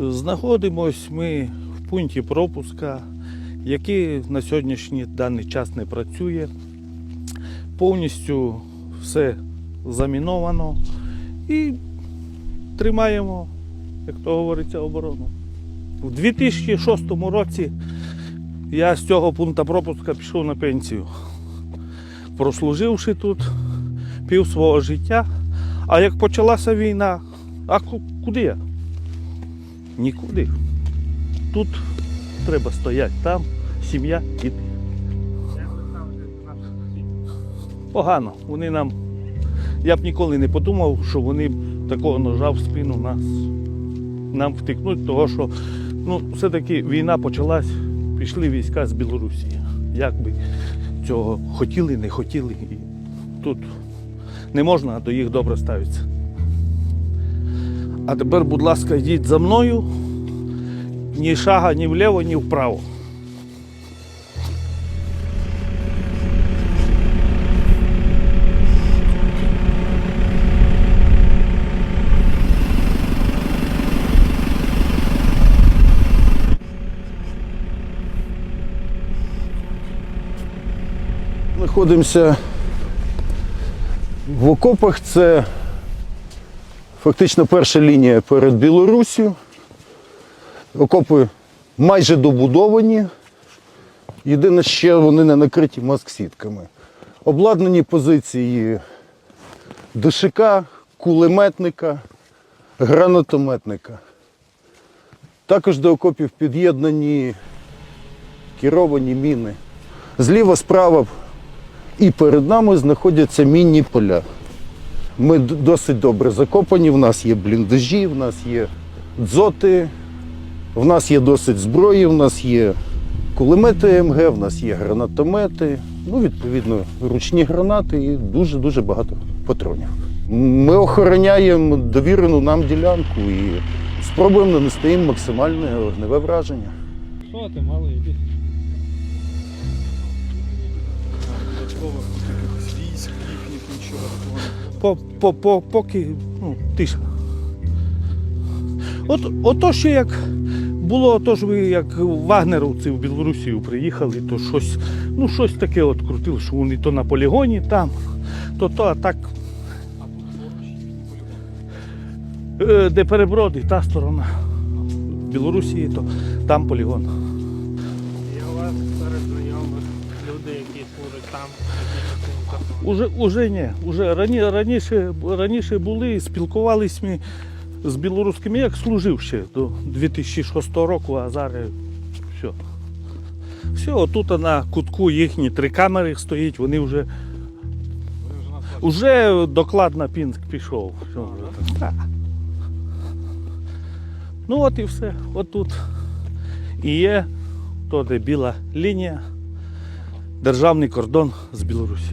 Знаходимось ми в пункті пропуска, який на сьогоднішній даний час не працює. Повністю все заміновано і тримаємо, як то говориться, оборону. У 2006 році я з цього пункту пропуска пішов на пенсію, прослуживши тут пів свого життя. А як почалася війна, а куди я? Нікуди. Тут треба стояти, там сім'я, діти. Погано. Вони нам. Я б ніколи не подумав, що вони б такого ножа в спину нас нам втикнуть, того що ну, все-таки війна почалась, пішли війська з Білорусі. Як би цього хотіли, не хотіли. І тут не можна до їх добре ставитися. А тепер, будь ласка, йдіть за мною. Ні шага ні вліво, ні вправо. Знаходимося в окопах. Це фактично перша лінія перед Білоруссю. Окопи майже добудовані. Єдине, ще вони не накриті маск-сітками. Обладнані позиції ДШК, кулеметника, гранатометника. Також до окопів під'єднані керовані міни. Зліва, справа і перед нами знаходяться мінні поля. Ми досить добре закопані, в нас є бліндажі, в нас є дзоти, в нас є досить зброї, в нас є кулемети МГ, в нас є гранатомети, ну, відповідно, ручні гранати і дуже-дуже багато патронів. Ми охороняємо довірену нам ділянку і спробуємо нанести їм максимальне огневе враження. Що ти, малий, іди. Військ, їхніх нічого такого По, по, по, поки ну, тиша. От, ото ще як було, то ж ви як вагнеровці в Білорусію приїхали, то щось, ну, щось таке от крутили, що вони то на полігоні там, то то, а так. Е, Де переброди, та сторона. Білорусі, то там полігон. Є у вас серед знайомих люди, які служать там, які. Уже, уже ні. Уже рані, раніше, раніше були, спілкувались ми з білоруськими, як служив ще до 2006 року, а зараз все. Все, отут на кутку їхні три камери стоїть, вони вже, вже нас бачите. доклад на Пінськ пішов. Все, вже. Ну от і все. Отут. І є то, де біла лінія, державний кордон з Білорусі.